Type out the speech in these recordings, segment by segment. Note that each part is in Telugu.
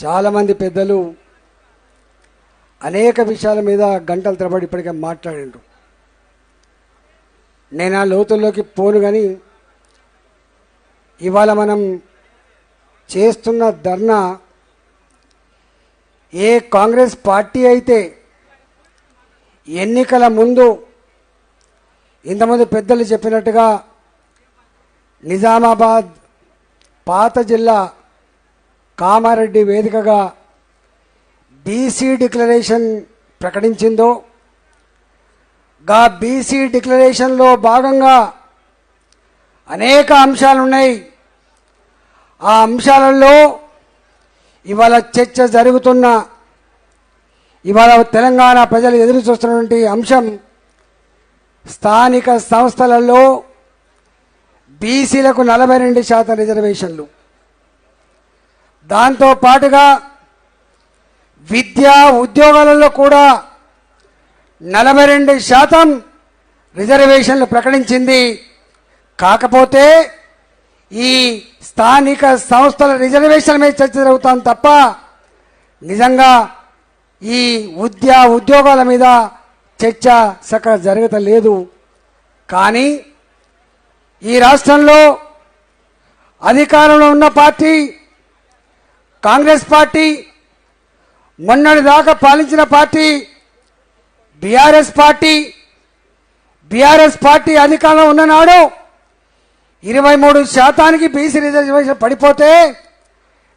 చాలామంది పెద్దలు అనేక విషయాల మీద గంటల తరబడి ఇప్పటికే మాట్లాడిండ్రు. నేను ఆ లోతుల్లోకి పోను కానీ ఇవాళ మనం చేస్తున్న ధర్నా ఏ కాంగ్రెస్ పార్టీ అయితే ఎన్నికల ముందు ఇంతమంది పెద్దలు చెప్పినట్టుగా నిజామాబాద్ పాత జిల్లా కామారెడ్డి వేదికగా బీసీ డిక్లరేషన్ ప్రకటించిందో గా బీసీ డిక్లరేషన్లో భాగంగా అనేక అంశాలు ఉన్నాయి ఆ అంశాలలో ఇవాళ చర్చ జరుగుతున్న ఇవాళ తెలంగాణ ప్రజలు ఎదురు చూస్తున్నటువంటి అంశం స్థానిక సంస్థలలో బీసీలకు నలభై రెండు శాతం రిజర్వేషన్లు. దాంతో పాటుగా విద్యా ఉద్యోగాలలో కూడా నలభై రెండు శాతం రిజర్వేషన్లు ప్రకటించింది. కాకపోతే ఈ స్థానిక సంస్థల రిజర్వేషన్ల మీద చర్చ జరుగుతాం తప్ప నిజంగా ఈ ఉద్య ఉద్యోగాల మీద చర్చ సక జరగటలేదు కానీ ఈ రాష్ట్రంలో అధికారంలో ఉన్న పార్టీ కాంగ్రెస్ పార్టీ మొన్నటి దాకా పాలించిన party BRS party BRS party అధికారంలో ఉన్ననాడు ఇరవై మూడు శాతానికి బీసీ రిజర్వేషన్ పడిపోతే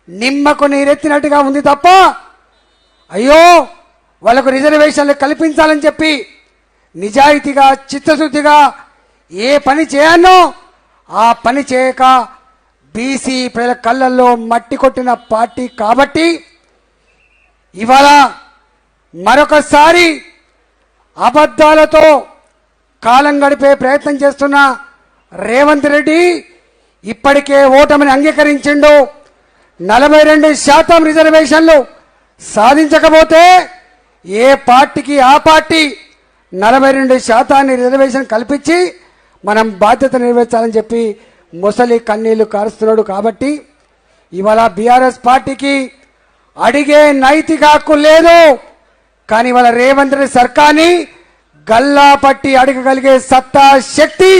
నిమ్మకు నీరెత్తినట్టుగా ఉంది తప్ప అయ్యో వాళ్ళకు రిజర్వేషన్లు కల్పించాలని చెప్పి నిజాయితీగా చిత్తశుద్ధిగా ఏ పని చేయనో ఆ పని చేయక బీసీ ప్రజల కళ్ళల్లో మట్టి కొట్టిన పార్టీ కాబట్టి ఇవాళ మరొకసారి అబద్ధాలతో కాలం గడిపే ప్రయత్నం చేస్తున్న రేవంత్ రెడ్డి ఇప్పటికే ఓటమిని అంగీకరించిండు. నలభై రెండు శాతం రిజర్వేషన్లు సాధించకపోతే ఏ పార్టీకి ఆ పార్టీ నలభై రెండు శాతాన్ని రిజర్వేషన్ కల్పించి మనం బాధ్యత నెరవేర్చాలని చెప్పి ముసలి కన్నీళ్ళు కారుస్తున్నాడు కాబట్టి ఇవాళ బీఆర్ఎస్ పార్టీకి అడిగే నైతిక హక్కు లేదు. కానీ ఇవాళ రేవంత్ రెడ్డి సర్కార్ని గల్లా పట్టి అడగగలిగే సత్తా శక్తి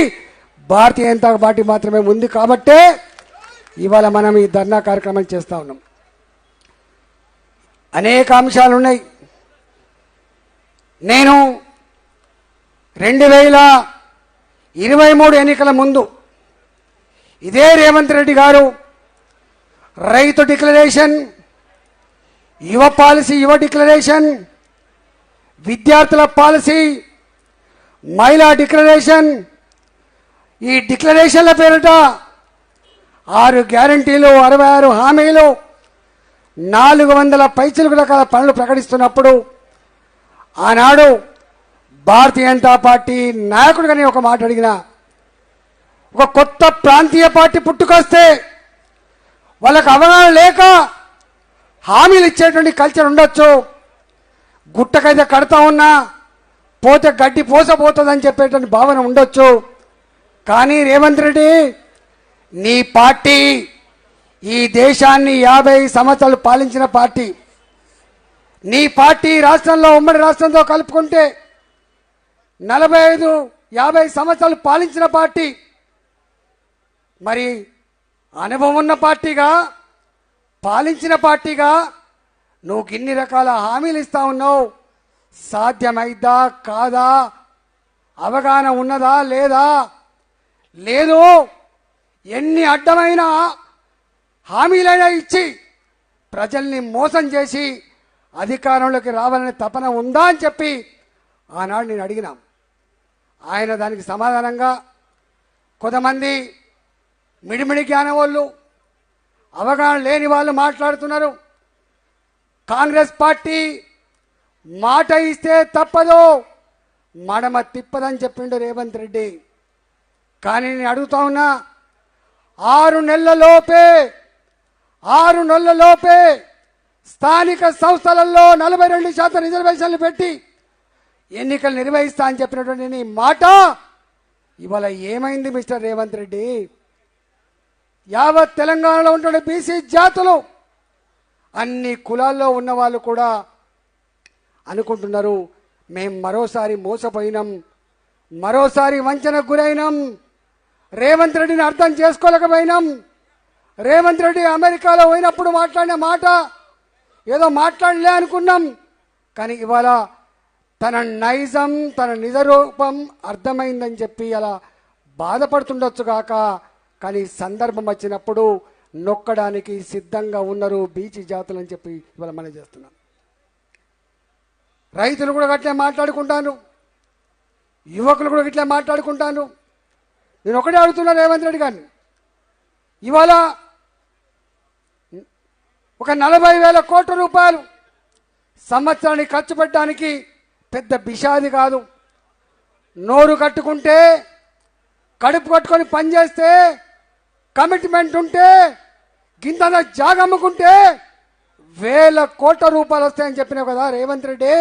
భారతీయ జనతా పార్టీ మాత్రమే ఉంది కాబట్టే ఇవాళ మనం ఈ ధర్నా కార్యక్రమం చేస్తూ ఉన్నాం. అనేక అంశాలు ఉన్నాయి. నేను రెండు వేల ఇరవై మూడు ఎన్నికల ముందు ఇదే రేవంత్ రెడ్డి గారు. రైతు డిక్లరేషన్ యువ పాలసీ యువ డిక్లరేషన్ విద్యార్థుల పాలసీ మహిళా డిక్లరేషన్ ఈ డిక్లరేషన్ల పేరిట ఆరు గ్యారంటీలు అరవై ఆరు హామీలు నాలుగు వందల పైచలకు రకాల పనులు ప్రకటిస్తున్నప్పుడు ఆనాడు భారతీయ జనతా పార్టీ నాయకుడు నేను ఒక మాట అడిగిన ఒక కొత్త ప్రాంతీయ పార్టీ పుట్టుకొస్తే వాళ్ళకు అవగాహన లేక హామీలు ఇచ్చేటువంటి కల్చర్ ఉండొచ్చు. గుట్టకైతే కడతా ఉన్నా పోతే గడ్డి పోసపోతుందని చెప్పేటువంటి భావన ఉండొచ్చు. కానీ రేవంత్ రెడ్డి నీ పార్టీ ఈ దేశాన్ని యాభై సంవత్సరాలు పాలించిన పార్టీ. నీ పార్టీ రాష్ట్రంలో ఉమ్మడి రాష్ట్రంతో కలుపుకుంటే నలభై ఐదు యాభై సంవత్సరాలు పాలించిన పార్టీ. మరి అనుభవం ఉన్న పార్టీగా పాలించిన పార్టీగా నువ్వు ఇన్ని రకాల హామీలు ఇస్తా ఉన్నావు. సాధ్యమైద్దా కాదా? అవగాహన ఉన్నదా? లేదా? లేదు. ఎన్ని అడ్డమైన హామీలైనా ఇచ్చి ప్రజల్ని మోసం చేసి అధికారంలోకి రావాలనే తపన ఉందా అని చెప్పి ఆనాడు నేను అడిగినాం. ఆయన దానికి సమాధానంగా కొంతమంది మిడిమిడి జ్ఞానం వాళ్ళు అవగాహన లేని వాళ్ళు మాట్లాడుతున్నారు. కాంగ్రెస్ పార్టీ మాట ఇస్తే తప్పదు. మడమ తిప్పదని చెప్పిండు రేవంత్ రెడ్డి. కానీ నేను అడుగుతా ఉన్నా ఆరు నెలలలోపే ఆరు నెలలలోపే స్థానిక సంస్థలలో నలభై రెండు శాతం రిజర్వేషన్లు పెట్టి ఎన్నికలు నిర్వహిస్తా అని చెప్పినటువంటి నీ మాట ఇవాళ ఏమైంది మిస్టర్ రేవంత్ రెడ్డి? యావత్ తెలంగాణలో ఉంటున్న బీసీ జాతులు అన్ని కులాల్లో ఉన్న వాళ్ళు కూడా అనుకుంటున్నారు మేం మరోసారి మోసపోయినాం మరోసారి వంచనకు గురైనాం రేవంత్ రెడ్డిని అర్థం చేసుకోలేకపోయినాం రేవంత్ రెడ్డి అమెరికాలో పోయినప్పుడు మాట్లాడిన మాట ఏదో మాట్లాడలే అనుకున్నాం కానీ ఇవాళ తన నైజం తన నిజ రూపం అర్థమైందని చెప్పి అలా బాధపడుతుండొచ్చు కాక కానీ సందర్భం వచ్చినప్పుడు నొక్కడానికి సిద్ధంగా ఉన్నారు బీచ్ జాతులు అని చెప్పి ఇవాళ మనం చేస్తున్నాం. రైతులు కూడా గట్లే మాట్లాడుకుంటాను యువకులు కూడా ఇట్లా మాట్లాడుకుంటాను నేను ఒకటే అడుగుతున్నా రేవంత్ రెడ్డి గారిని. ఇవాళ ఒక నలభై వేల కోట్ల రూపాయలు సంవత్సరానికి ఖర్చు పెట్టడానికి పెద్ద బిషాది కాదు. నోరు కట్టుకుంటే కడుపు కట్టుకొని పనిచేస్తే కమిట్మెంట్ ఉంటే గింతన జాగమ్ముకుంటే వేల కోట్ల రూపాయలు వస్తాయని చెప్పినావు కదా రేవంత్ రెడ్డి.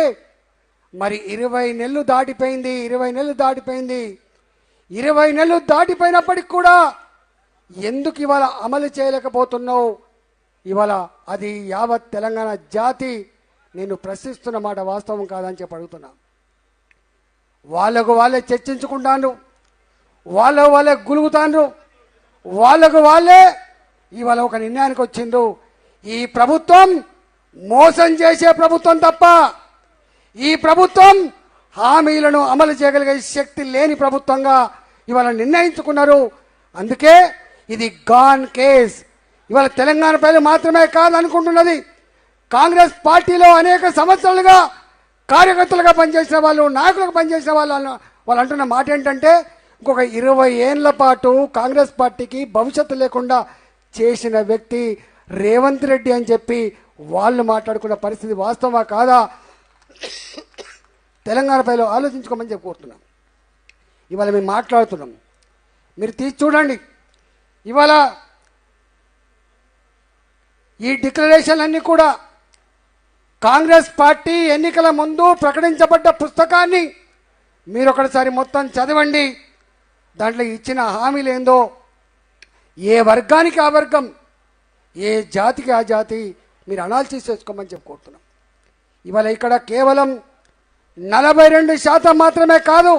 మరి ఇరవై నెలలు దాటిపోయింది ఇరవై నెలలు దాటిపోయింది. ఇరవై నెలలు దాటిపోయినప్పటికి కూడా ఎందుకు ఇవాళ అమలు చేయలేకపోతున్నావు? ఇవాళ అది యావత్ తెలంగాణ జాతి నేను ప్రశ్నిస్తున్న మాట వాస్తవం కాదని చెప్పి అడుగుతున్నా. వాళ్ళకు వాళ్ళే చర్చించుకుంటాను వాళ్ళ వాళ్ళే గులుగుతాను వాళ్ళకు వాళ్ళే ఇవాళ ఒక నిర్ణయానికి వచ్చిండ్రు. ఈ ప్రభుత్వం మోసం చేసే ప్రభుత్వం తప్ప ఈ ప్రభుత్వం హామీలను అమలు చేయగలిగే శక్తి లేని ప్రభుత్వంగా ఇవాళ నిర్ణయించుకున్నారు. అందుకే ఇది గాన్ కేస్ ఇవాళ తెలంగాణ ప్రజలు మాత్రమే కాదనుకుంటున్నది. కాంగ్రెస్ పార్టీలో అనేక సంవత్సరాలుగా కార్యకర్తలుగా పనిచేసిన వాళ్ళు నాయకులుగా పనిచేసిన వాళ్ళు వాళ్ళు అంటున్న మాట ఏంటంటే ఇంకొక ఇరవై ఏళ్ళ పాటు కాంగ్రెస్ పార్టీకి భవిష్యత్తు లేకుండా చేసిన వ్యక్తి రేవంత్ రెడ్డి అని చెప్పి వాళ్ళు మాట్లాడుకున్న పరిస్థితి వాస్తవా కాదా? తెలంగాణ పైలో ఆలోచించుకోమని చెప్పి కోరుతున్నాం. ఇవాళ మేము మాట్లాడుతున్నాం. మీరు తీసి చూడండి. ఇవాళ ఈ డిక్లరేషన్లన్నీ కూడా కాంగ్రెస్ పార్టీ ఎన్నికల ముందు ప్రకటించబడ్డ పుస్తకాన్ని మీరు ఒకటిసారి మొత్తం చదవండి. దాంట్లో ఇచ్చిన హామీలు ఏందో ఏ వర్గానికి ఆ వర్గం? ఏ జాతికి ఆ జాతి? మీరు అనాలిసిస్ చేసుకోమని చెప్పి కోరుతున్నాం. ఇవాళ ఇక్కడ కేవలం నలభై రెండు శాతం మాత్రమే కాదు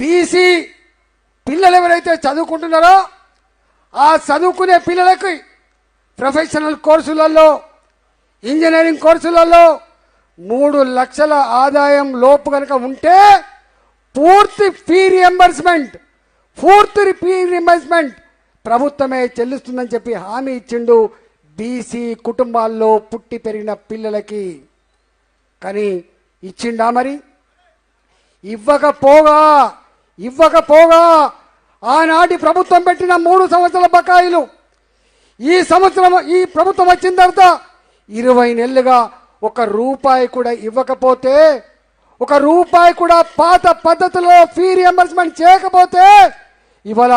బీసీ పిల్లలు ఎవరైతే చదువుకుంటున్నారో ఆ చదువుకునే పిల్లలకి ప్రొఫెషనల్ కోర్సులలో ఇంజనీరింగ్ కోర్సులలో మూడు లక్షల ఆదాయం లోపు కనుక ఉంటే పూర్తి ఫీ రియంబర్స్మెంట్ పూర్తి ఫీ రియంబర్స్మెంట్ ప్రభుత్వమే చెల్లిస్తుందని చెప్పి హామీ ఇచ్చిండు బీసీ కుటుంబాల్లో పుట్టి పెరిగిన పిల్లలకి. కానీ ఇచ్చిండా మరి? ఇవ్వకపోగా ఇవ్వకపోగా ఆనాటి ప్రభుత్వం పెట్టిన మూడు సంవత్సరాల బకాయిలు. ఈ సంవత్సరం ఈ ప్రభుత్వం వచ్చిన తర్వాత ఇరవై నెలలుగా ఒక రూపాయి కూడా ఇవ్వకపోతే ఒక రూపాయి కూడా పాత పద్ధతిలో ఫీ రియంబర్స్మెంట్ చేయకపోతే ఇవాళ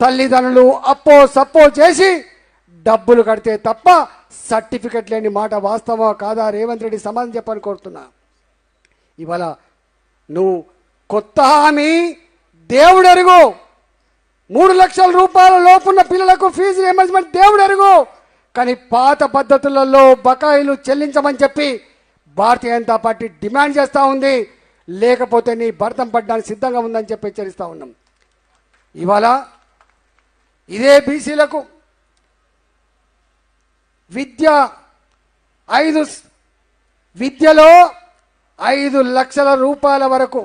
తల్లిదండ్రులు అప్పో సప్పో చేసి డబ్బులు కడితే తప్ప సర్టిఫికెట్ లేని మాట వాస్తవా కాదా? రేవంత్ రెడ్డి సమాధానం చెప్పని కోరుతున్నా. ఇవాళ నువ్వు కొత్త హామీ దేవుడు మూడు లక్షల రూపాయల లోపున్న పిల్లలకు ఫీజు రియంబర్స్మెంట్ దేవుడు కానీ పాత పద్ధతులలో బకాయిలు చెల్లించమని చెప్పి భారతీయ జనతా పార్టీ డిమాండ్ చేస్తూ ఉంది. లేకపోతే నీ భర్తం పడ్డానికి సిద్ధంగా ఉందని చెప్పి హెచ్చరిస్తూ ఉన్నాం. ఇవాళ ఇదే బీసీలకు విద్య ఐదు విద్యలో ఐదు లక్షల రూపాయల వరకు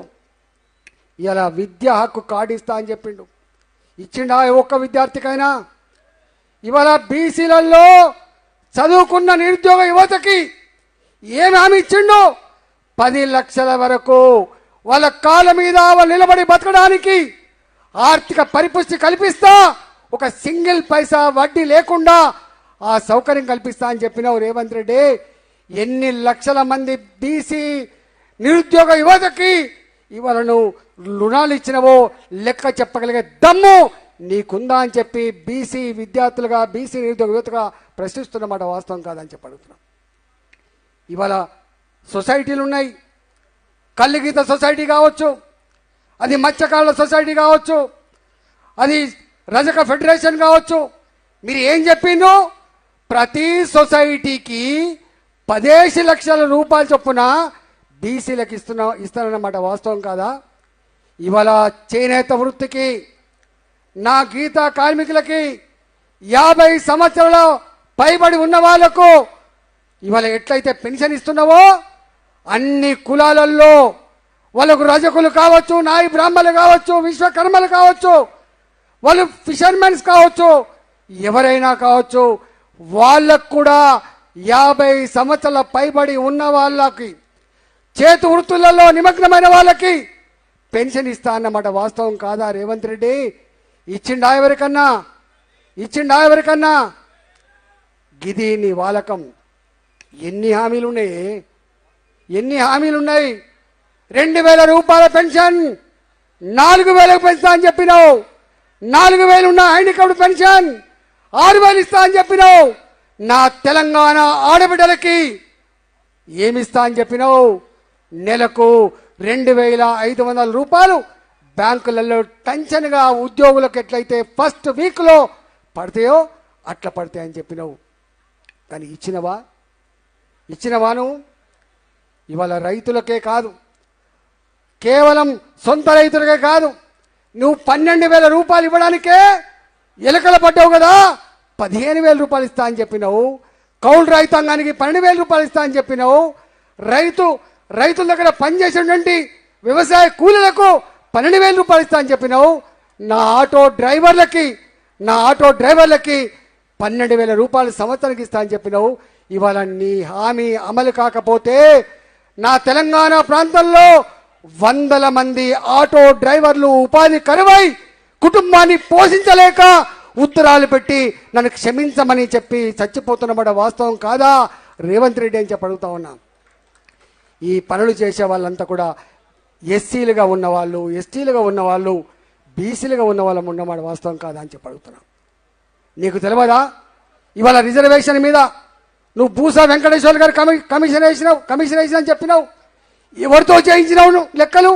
ఇలా విద్య హక్కు కాడిస్తా ఇస్తా అని చెప్పిండు. ఇచ్చిండా ఒక్క విద్యార్థికైనా? ఇవాళ బీసీలలో చదువుకున్న నిరుద్యోగ యువతకి ఏమి హామీ ఇచ్చిండో? పది లక్షల వరకు వాళ్ళ కాళ్ళ మీద వాళ్ళు నిలబడి బతకడానికి ఆర్థిక పరిపుష్టి కల్పిస్తా ఒక సింగిల్ పైసా వడ్డీ లేకుండా ఆ సౌకర్యం కల్పిస్తా అని చెప్పినావు రేవంత్ రెడ్డి. ఎన్ని లక్షల మంది బీసీ నిరుద్యోగ యువతకి ఇవాళ నువ్వు రుణాలు ఇచ్చినవో లెక్క చెప్పగలిగే దమ్ము నీకుందా అని చెప్పి బీసీ విద్యార్థులుగా బీసీ నిరుద్యోగ యువతగా ప్రశ్నిస్తున్నమాట వాస్తవం కాదని చెప్పి అడుగుతున్నాం. ఇవాళ సొసైటీలు ఉన్నాయి కల్లిగీత సొసైటీ కావచ్చు అది మత్స్యకారుల సొసైటీ కావచ్చు అది రజక ఫెడరేషన్ కావచ్చు. మీరు ఏం చెప్పిందో ప్రతి సొసైటీకి పదేసి లక్షల రూపాయలు చొప్పున బీసీలకు ఇస్తున్నా ఇస్తానన్నమాట వాస్తవం కాదా? ఇవాళ చేనేత వృత్తికి నా గీత కార్మికులకి యాభై సంవత్సరాల పైబడి ఉన్న వాళ్ళకు ఇవాళ ఎట్లయితే పెన్షన్ ఇస్తున్నావో అన్ని కులాలల్లో వాళ్ళకు రజకులు కావచ్చు నాయి బ్రాహ్మణులు కావచ్చు విశ్వకర్మలు కావచ్చు వాళ్ళు ఫిషర్మెన్స్ కావచ్చు ఎవరైనా కావచ్చు వాళ్ళకు కూడా యాభై సంవత్సరాల పైబడి ఉన్న వాళ్ళకి చేతి వృత్తులలో నిమగ్నమైన వాళ్ళకి పెన్షన్ ఇస్తా అన్నమాట. వాస్తవం కాదా రేవంత్ రెడ్డి? ఇచ్చిండా ఎవరికన్నా? ఇచ్చిండా ఎవరికన్నా? గిది నీ వాలకం. ఎన్ని హామీలు ఉన్నాయి ఎన్ని హామీలు ఉన్నాయి రెండు వేల రూపాయల పెన్షన్ నాలుగు వేలకు పెంచుతా అని చెప్పినావు. నాలుగు వేలు ఉన్న హ్యాండిక్యాప్డ్ పెన్షన్ ఆరు వేలు ఇస్తా అని చెప్పినావు. నా తెలంగాణ ఆడబిడ్డలకి ఏమిస్తా అని చెప్పినావు? నెలకు రెండు వేల ఐదు వందల రూపాయలు బ్యాంకులలో టెన్షన్గా ఉద్యోగులకు ఎట్లయితే ఫస్ట్ వీక్లో పడతాయో అట్లా పడతాయని చెప్పినావు. కానీ ఇచ్చినవా? ఇచ్చినవా నువ్వు ఇవాళ రైతులకే కాదు. కేవలం సొంత రైతులకే కాదు. నువ్వు పన్నెండు వేల రూపాయలు ఇవ్వడానికే ఎలకల పడ్డావు కదా. పదిహేను వేల రూపాయలు ఇస్తా అని చెప్పినావు. కౌలు రైతాంగానికి పన్నెండు వేల రూపాయలు ఇస్తా అని చెప్పినావు. రైతు రైతుల దగ్గర పనిచేసేటువంటి వ్యవసాయ కూలీలకు పన్నెండు వేల రూపాయలు ఇస్తా అని చెప్పినావు. నా ఆటో డ్రైవర్లకి నా ఆటో డ్రైవర్లకి పన్నెండు వేల రూపాయలు సంవత్సరానికి ఇస్తా అని చెప్పినావు. ఇవాళ నీ హామీ అమలు కాకపోతే నా తెలంగాణ ప్రాంతంలో వందల మంది ఆటో డ్రైవర్లు ఉపాధి కరువై కుటుంబాన్ని పోషించలేక ఉత్తరాలు పెట్టి నన్ను క్షమించమని చెప్పి చచ్చిపోతున్నమాట వాస్తవం కాదా? రేవంత్ రెడ్డి అని చెప్పి అడుగుతా ఉన్నా. ఈ పనులు చేసే వాళ్ళంతా కూడా ఎస్సీలుగా ఉన్నవాళ్ళు ఎస్టీలుగా ఉన్నవాళ్ళు బీసీలుగా ఉన్న వాళ్ళం ఉన్నమాట వాస్తవం కాదా అని చెప్పి అడుగుతున్నాం. నీకు తెలియదా ఇవాళ రిజర్వేషన్ మీద నువ్వు భూసా వెంకటేశ్వర గారు కమి కమిషన్ వేసినావు కమిషన్ వేసినా అని చెప్పినావు. ఎవరితో చేయించినావు నువ్వు లెక్కలు?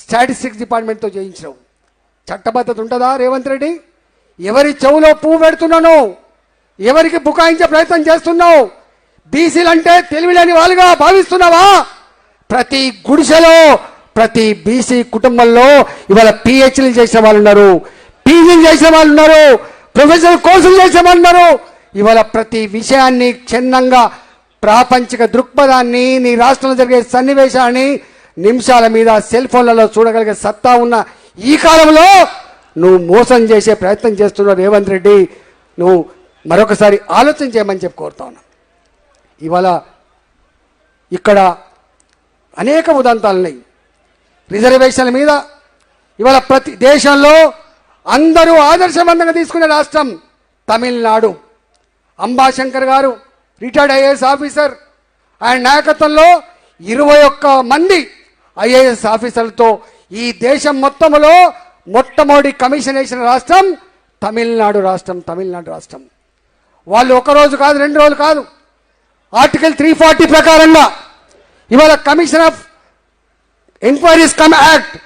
స్టాటిస్టిక్స్ డిపార్ట్మెంట్తో చేయించినావు. చట్టబద్ధత ఉంటుందా రేవంత్ రెడ్డి? ఎవరి చెవులో పువ్వు పెడుతున్నాను? ఎవరికి బుకాయించే ప్రయత్నం చేస్తున్నావు? బీసీలు అంటే తెలివిలేని వాళ్ళుగా భావిస్తున్నావా? ప్రతి గుడిసెలో ప్రతి బీసీ కుటుంబంలో ఇవాళ పిహెచ్లు చేసే వాళ్ళు ఉన్నారు పీజీలు చేసే వాళ్ళు ఉన్నారు ప్రొఫెషనల్ కోర్సులు చేసే వాళ్ళు ఉన్నారు ఇవాళ ప్రతి విషయాన్ని క్షుణ్ణంగా ప్రాపంచిక దృక్పథాన్ని నీ రాష్ట్రంలో జరిగే సన్నివేశాన్ని నిమిషాల మీద సెల్ ఫోన్లలో చూడగలిగే సత్తా ఉన్న ఈ కాలంలో నువ్వు మోసం చేసే ప్రయత్నం చేస్తున్నావు రేవంత్ రెడ్డి. నువ్వు మరొకసారి ఆలోచన చేయమని చెప్పి కోరుతా ఉన్నా. ఇవాళ ఇక్కడ అనేక ఉదంతాలు ఉన్నాయి రిజర్వేషన్ల మీద ఇవాళ ప్రతి దేశంలో అందరూ ఆదర్శవంతంగా తీసుకునే రాష్ట్రం తమిళనాడు. అంబాశంకర్ గారు రిటైర్డ్ ఐఏఎస్ ఆఫీసర్. ఆయన నాయకత్వంలో ఇరవై ఒక్క మంది ఐఏఎస్ ఆఫీసర్లతో ఈ దేశం మొత్తంలో మొట్టమొదటి కమిషన్ వేసిన రాష్ట్రం తమిళనాడు రాష్ట్రం తమిళనాడు రాష్ట్రం. వాళ్ళు ఒక రోజు కాదు రెండు రోజులు కాదు. ఆర్టికల్ త్రీ ఫార్టీ ప్రకారంగా ఇవాళ commission of enquiries cum act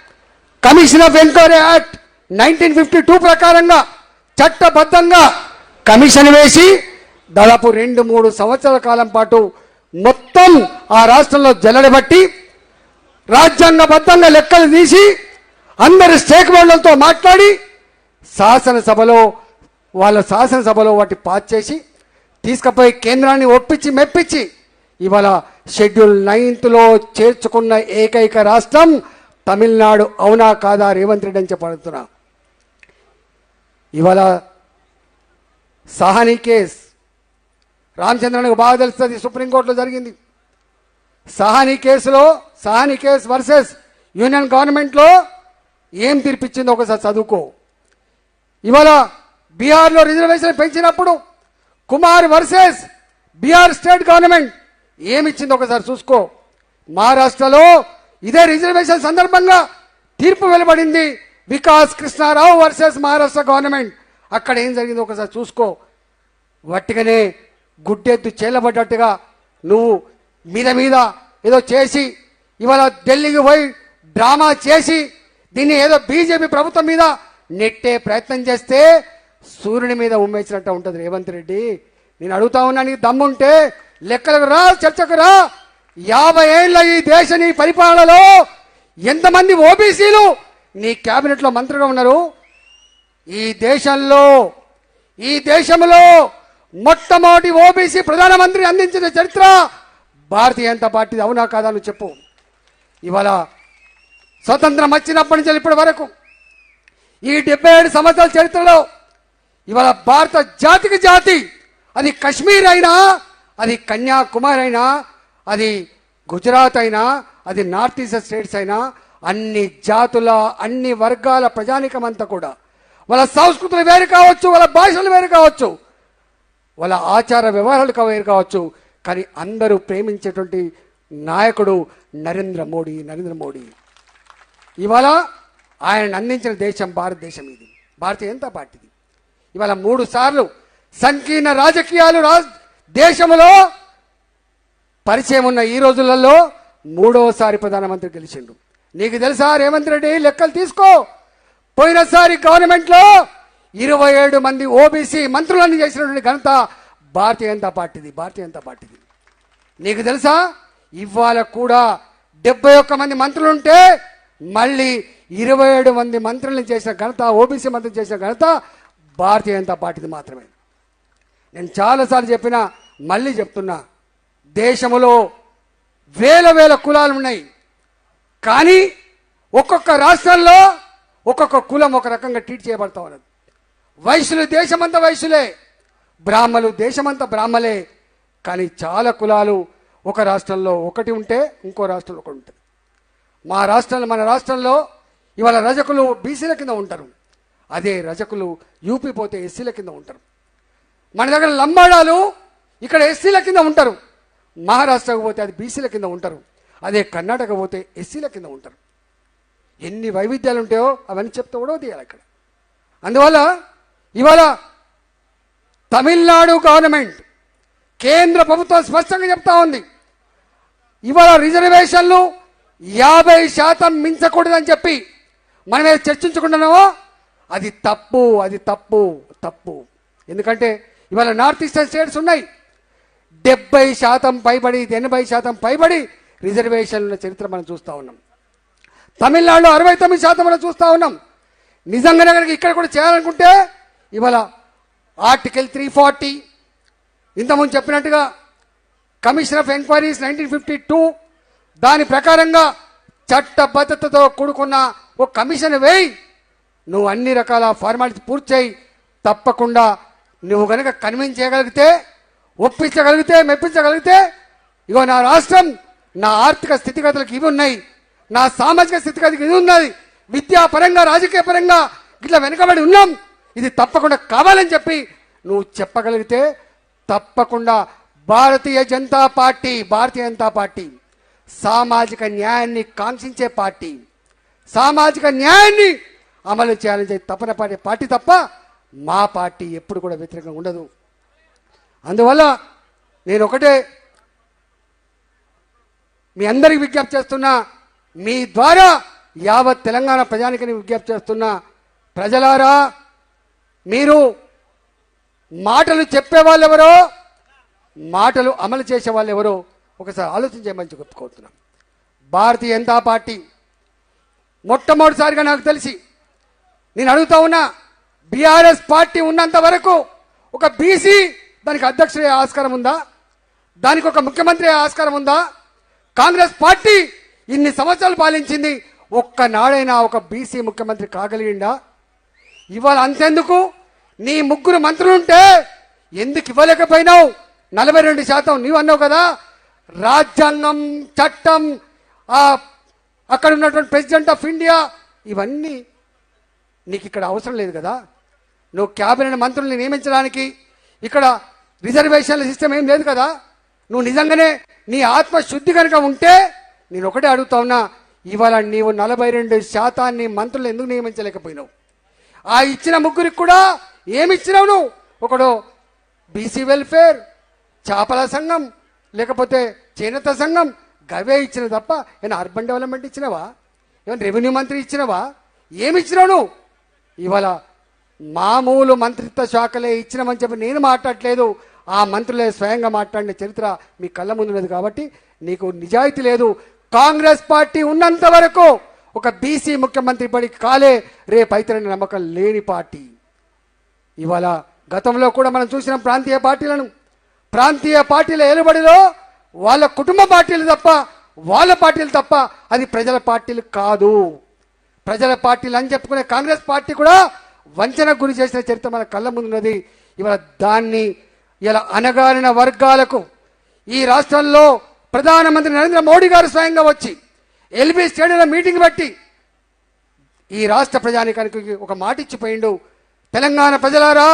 commission of enquiry act nineteen fifty two ప్రకారంగా చట్టబద్ధంగా కమిషన్ వేసి దాదాపు రెండు మూడు సంవత్సరాల కాలం పాటు మొత్తం ఆ రాష్ట్రంలో జల్లడబట్టి రాజ్యాంగబద్ధంగా లెక్కలు తీసి అందరి స్టేక్ హోల్డర్లతో మాట్లాడి శాసనసభలో వాళ్ళ శాసనసభలో వాటి పాస్ చేసి తీసుకుపోయి కేంద్రాన్ని ఒప్పించి మెప్పించి ఇవాళ షెడ్యూల్ నైన్త్లో చేర్చుకున్న ఏకైక రాష్ట్రం తమిళనాడు. అవునా కాదా? రేవంత్ రెడ్డి అని చెప్పడుతున్నా. ఇవాళ సహానీ కేస్ రామచంద్రన్కు బాగా తెలుస్తుంది సుప్రీంకోర్టులో జరిగింది. సహాని కేసులో సహాని కేస్ వర్సెస్ యూనియన్ గవర్నమెంట్లో ఏం తీర్పిచ్చిందో ఒకసారి చదువుకో. ఇవాళ బీహార్లో రిజర్వేషన్ పెంచినప్పుడు Kumar versus Bihar state government ఏమిచ్చిందో ఒకసారి చూసుకో. మహారాష్ట్రలో ఇదే రిజర్వేషన్ సందర్భంగా తీర్పు వెలువడింది వికాస్ కృష్ణారావు వర్సెస్ మహారాష్ట్ర గవర్నమెంట్. అక్కడ ఏం జరిగిందో ఒకసారి చూసుకో. వట్టిగానే గుడ్డెత్తు చేలబడ్డట్టుగా నువ్వు మీద మీద ఏదో చేసి ఇవాళ ఢిల్లీకి పోయి డ్రామా చేసి దీన్ని ఏదో బీజేపీ ప్రభుత్వం మీద నెట్టే ప్రయత్నం చేస్తే సూర్యుని మీద ఉమ్మేసినట్టు ఉంటుంది రేవంత్ రెడ్డి. నేను అడుగుతా ఉన్నా నీకు దమ్ముంటే లెక్కలకు రా చర్చకు రా. యాభై ఏళ్ళ ఈ దేశ నీ పరిపాలనలో ఎంతమంది ఓబీసీలు నీ క్యాబినెట్లో మంత్రిగా ఉన్నారు? ఈ దేశంలో ఈ దేశంలో మొట్టమొదటి ఓబీసీ ప్రధానమంత్రి అందించిన చరిత్ర భారతీయ జనతా పార్టీ అవునా కాదా నువ్వు చెప్పు. ఇవాళ స్వతంత్రం వచ్చినప్పటి నుంచి ఇప్పటి వరకు ఈ డెబ్బై ఏడు సంవత్సరాల చరిత్రలో ఇవాళ భారత జాతికి జాతి అది కశ్మీర్ అయినా అది కన్యాకుమారి అయినా అది గుజరాత్ అయినా అది నార్త్ ఈస్ట్ స్టేట్స్ అయినా అన్ని జాతుల అన్ని వర్గాల ప్రజానికమంతా కూడా. వాళ్ళ సంస్కృతులు వేరు కావచ్చు వాళ్ళ భాషలు వేరు కావచ్చు. వాళ్ళ ఆచార వ్యవహారాలు కా- వేరు కావచ్చు కానీ అందరూ ప్రేమించేటువంటి నాయకుడు నరేంద్ర మోడీ నరేంద్ర మోడీ. ఇవాళ ఆయన అందించిన దేశం భారతదేశం ఇది. భారతీయ జనతా పార్టీది. ఇవాళ మూడు సార్లు సంకీర్ణ రాజకీయాలు రా దేశంలో పరిచయం ఉన్న ఈ రోజులలో మూడవసారి ప్రధానమంత్రి గెలిచిండు. నీకు తెలుసా రేవంత్ రెడ్డి లెక్కలు తీసుకో. పోయినసారి గవర్నమెంట్లో ఇరవై ఏడు మంది ఓబీసీ మంత్రులను చేసినటువంటి ఘనత భారతీయ జనతా పార్టీది భారతీయ జనతా పార్టీది. నీకు తెలుసా? ఇవాళ కూడా డెబ్బై ఒక్క మంది మంత్రులు ఉంటే మళ్ళీ ఇరవై ఏడు మంది మంత్రులను చేసిన ఘనత ఓబీసీ మంత్రులు చేసిన ఘనత భారతీయ జనతా పార్టీది మాత్రమే. నేను చాలాసార్లు చెప్పిన మళ్ళీ చెప్తున్నా దేశంలో వేల వేల కులాలు ఉన్నాయి. కానీ ఒక్కొక్క రాష్ట్రంలో ఒక్కొక్క కులం ఒక రకంగా ట్రీట్ చేయబడతా ఉన్నది. వైశ్యులు దేశమంతా వైశ్యులే బ్రాహ్మలు దేశమంతా బ్రాహ్మలే. కానీ చాలా కులాలు ఒక రాష్ట్రంలో ఒకటి ఉంటే ఇంకో రాష్ట్రంలో ఒకటి ఉంటుంది మా రాష్ట్రంలో మన రాష్ట్రంలో ఇవాళ రజకులు బీసీల కింద ఉంటారు. అదే రజకులు యూపీ పోతే ఎస్సీల కింద ఉంటారు. మన దగ్గర లంబాడాలు ఇక్కడ ఎస్సీల కింద ఉంటారు. మహారాష్ట్రకు పోతే అది బీసీల కింద ఉంటారు. అదే కర్ణాటక పోతే ఎస్సీల కింద ఉంటారు. ఎన్ని వైవిధ్యాలు ఉంటాయో అవన్నీ చెప్తే కూడా తీయాలి అక్కడ అందువల్ల ఇవాళ తమిళనాడు గవర్నమెంట్ కేంద్ర ప్రభుత్వం స్పష్టంగా చెప్తా ఉంది. ఇవాళ రిజర్వేషన్లు యాభై శాతం మించకూడదని చెప్పి మనం ఏదో చర్చించుకుంటున్నామో అది తప్పు అది తప్పు తప్పు. ఎందుకంటే ఇవాళ నార్త్ ఈస్టర్న్ స్టేట్స్ ఉన్నాయి. డెబ్బై శాతం పైబడి ఎనభై శాతం పైబడి రిజర్వేషన్ల చరిత్ర మనం చూస్తూ ఉన్నాం. తమిళనాడులో అరవై తొమ్మిది శాతం మనం చూస్తూ ఉన్నాం. నిజంగానే కనుక ఇక్కడ కూడా చేయాలనుకుంటే ఇవాళ ఆర్టికల్ త్రీ ఫార్టీ ఇంతకుముందు చెప్పినట్టుగా commission of enquiries nineteen fifty two దాని ప్రకారంగా చట్టబద్ధతతో కూడుకున్న ఒక కమిషన్ వేయి నువ్వు అన్ని రకాల ఫార్మాలిటీ పూర్తి చేయి తప్పకుండా నువ్వు కనుక కన్విన్స్ చేయగలిగితే ఒప్పించగలిగితే మెప్పించగలిగితే ఇగో నా రాష్ట్రం నా ఆర్థిక స్థితిగతులకు ఇవి ఉన్నాయి నా సామాజిక స్థితిగతికి ఇది ఉన్నది విద్యాపరంగా రాజకీయ పరంగా ఇట్లా వెనుకబడి ఉన్నాం ఇది తప్పకుండా కావాలని చెప్పి నువ్వు చెప్పగలిగితే తప్పకుండా భారతీయ జనతా పార్టీ భారతీయ జనతా పార్టీ సామాజిక న్యాయాన్ని కాంక్షించే పార్టీ సామాజిక న్యాయాన్ని అమలు చేయాలని చెప్పి తపన పార్టీ పార్టీ తప్ప మా పార్టీ ఎప్పుడు కూడా వ్యతిరేకంగా ఉండదు. అందువల్ల నేను ఒకటే మీ అందరికి విజ్ఞప్తి చేస్తున్నా మీ ద్వారా యావత్ తెలంగాణ ప్రజానికి విజ్ఞప్తి చేస్తున్నా ప్రజలారా మీరు మాటలు చెప్పేవాళ్ళు ఎవరో మాటలు అమలు చేసే వాళ్ళు ఎవరో ఒకసారి ఆలోచించమని చెప్పుకోతున్నాం భారతీయ జనతా పార్టీ మొట్టమొదటిసారిగా నాకు తెలిసి నేను అడుగుతా ఉన్నా బీఆర్ఎస్ పార్టీ ఉన్నంత వరకు ఒక బీసీ దానికి అధ్యక్షుడే ఆస్కారం ఉందా? దానికి ఒక ముఖ్యమంత్రి ఆస్కారం ఉందా? కాంగ్రెస్ పార్టీ ఇన్ని సంవత్సరాలు పాలించింది ఒక్కనాడైనా ఒక బీసీ ముఖ్యమంత్రి కాగలిగిందా ఇవాళ అంతెందుకు? నీ ముగ్గురు మంత్రులుంటే ఎందుకు ఇవ్వలేకపోయినావు? నలభై రెండు శాతం నీవు అన్నావు కదా? రాజ్యాంగం చట్టం ఆ అక్కడ ఉన్నటువంటి ప్రెసిడెంట్ ఆఫ్ ఇండియా ఇవన్నీ నీకు ఇక్కడ అవసరం లేదు కదా? నువ్వు క్యాబినెట్ మంత్రుల్ని నియమించడానికి ఇక్కడ రిజర్వేషన్ల సిస్టమ్ ఏం లేదు కదా? నువ్వు నిజంగానే నీ ఆత్మశుద్ధి కనుక ఉంటే నేను ఒకటే అడుగుతా ఉన్నా ఇవాళ నీవు నలభై రెండు శాతాన్ని మంత్రులు ఎందుకు నియమించలేకపోయినావు? ఆ ఇచ్చిన ముగ్గురికి కూడా ఏమిచ్చినావు నువ్వు? ఒకడు బీసీ వెల్ఫేర్ చేపల సంఘం లేకపోతే చేనేత సంఘం గవే ఇచ్చిన తప్ప ఏమైనా అర్బన్ డెవలప్మెంట్ ఇచ్చినావా? ఏమైనా రెవెన్యూ మంత్రి ఇచ్చినావా? ఏమి ఇచ్చినావు నువ్వు? ఇవాళ మామూలు మంత్రిత్వ శాఖలే ఇచ్చినామని చెప్పి నేను మాట్లాడట్లేదు. ఆ మంత్రులే స్వయంగా మాట్లాడిన చరిత్ర మీ కళ్ళ ముందు లేదు కాబట్టి నీకు నిజాయితీ లేదు. కాంగ్రెస్ పార్టీ ఉన్నంత వరకు ఒక బీసీ ముఖ్యమంత్రి పడి కాలే రేపు అయితేనే నమ్మకం లేని పార్టీ. ఇవాళ గతంలో కూడా మనం చూసిన ప్రాంతీయ పార్టీలను. ప్రాంతీయ పార్టీల ఏలుబడిలో వాళ్ళ కుటుంబ పార్టీలు తప్ప వాళ్ళ పార్టీలు తప్ప అది ప్రజల పార్టీలు కాదు. ప్రజల పార్టీలు అని చెప్పుకునే కాంగ్రెస్ పార్టీ కూడా వంచనకు గురి చేసిన చరిత్ర మన కళ్ళ ముందున్నది ఇవాళ దాన్ని ఇలా అనగారిన వర్గాలకు ఈ రాష్ట్రంలో ప్రధానమంత్రి నరేంద్ర మోడీ గారు స్వయంగా వచ్చి ఎల్బీ స్టేడియంలో మీటింగ్ పెట్టి ఈ రాష్ట్ర ప్రజానికానికి ఒక మాట ఇచ్చిపోయిండు. తెలంగాణ ప్రజలారా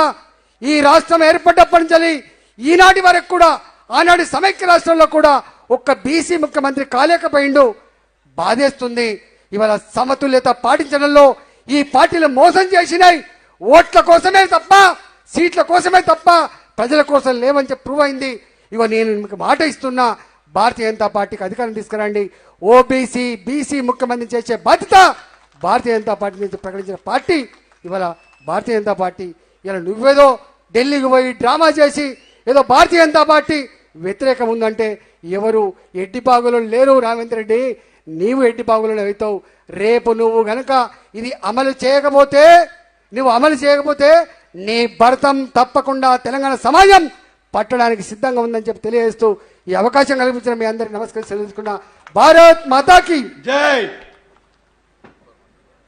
ఈ రాష్ట్రం ఏర్పడ్డప్పటి నుంచి ఈనాటి వరకు కూడా ఆనాటి సమైక్య రాష్ట్రంలో కూడా ఒక్క బీసీ ముఖ్యమంత్రి కాలేకపోయిండు. బాధేస్తుంది. ఇవాళ సమతుల్యత పాటించడంలో ఈ పార్టీలు మోసం చేసినాయి. ఓట్ల కోసమే తప్ప సీట్ల కోసమే తప్ప ప్రజల కోసం లేవని చెప్పి ప్రూవ్ అయింది. ఇవ నేను మీకు మాట ఇస్తున్నా. భారతీయ జనతా పార్టీకి అధికారం తీసుకురండి. ఓబీసీ బీసీ ముఖ్యమంత్రి చేసే బాధ్యత భారతీయ జనతా పార్టీ నుంచి ప్రకటించిన పార్టీ. ఇవాళ భారతీయ జనతా పార్టీ ఇలా నువ్వేదో ఢిల్లీకి పోయి డ్రామా చేసి ఏదో భారతీయ జనతా పార్టీ వ్యతిరేకం ఉందంటే ఎవరు ఎడ్డిపాగులో లేరు రామేంద్ర రెడ్డి. నీవు ఎడ్డిపాగులు అవుతావు. రేపు నువ్వు గనక ఇది అమలు చేయకపోతే నువ్వు అమలు చేయకపోతే నీ భర్తం తప్పకుండా తెలంగాణ సమాజం పట్టడానికి సిద్ధంగా ఉందని చెప్పి తెలియజేస్తూ ఈ అవకాశం కల్పించిన మీ అందరికీ నమస్కారం భారత్ మాతాకి. జై.